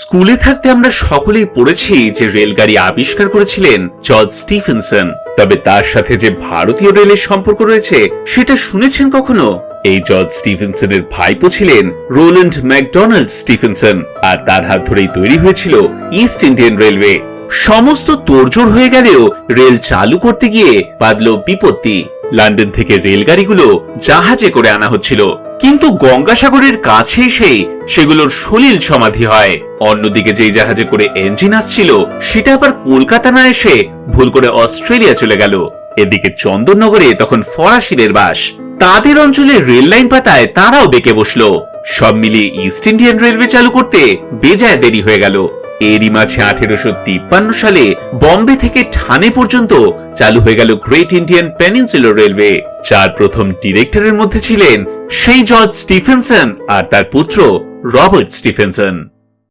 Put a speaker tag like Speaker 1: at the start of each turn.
Speaker 1: স্কুলে থাকতে আমরা সকলেই পড়েছি যে রেলগাড়ি আবিষ্কার করেছিলেন জর্জ স্টিফেনসন। তবে তার সাথে যে ভারতীয় রেলের সম্পর্ক রয়েছে, সেটা শুনেছেন কখনো? এই জর্জ স্টিফেনসনের ভাইপো ছিলেন রোল্যান্ড ম্যাকডোনাল্ড স্টিফেনসন, আর তার হাত ধরেই তৈরি হয়েছিল ইস্ট ইন্ডিয়ান রেলওয়ে। সমস্ত তোড়জোড় হয়ে গেলেও রেল চালু করতে গিয়ে বাঁধল বিপত্তি। লন্ডন থেকে রেলগাড়িগুলো জাহাজে করে আনা হচ্ছিল। কিন্তু গঙ্গাসাগরের কাছে এসে সেগুলোর সলিল সমাধি হয়। অন্যদিকে যেই জাহাজে করে এঞ্জিন আসছিল, সেটা আবার কলকাতা না এসে ভুল করে অস্ট্রেলিয়া চলে গেল। এদিকে চন্দননগরে তখন ফরাসিদের বাস। তাদের অঞ্চলে রেল লাইন পাতায় তারাও বেঁকে বসল। সব মিলিয়ে ইস্ট ইন্ডিয়ান রেলওয়ে চালু করতে বেজায় দেরি হয়ে গেল। এরই মাঝে আঠেরোশো তিপ্পান্ন সালে বম্বে থেকে ঠানে পর্যন্ত চালু হয়ে গেল গ্রেট ইন্ডিয়ান পেনিনসুলার রেলওয়ে যার প্রথম ডিরেক্টরের মধ্যে ছিলেন সেই জর্জ স্টিফেনসন আর তার পুত্র রবার্ট স্টিফেনসন।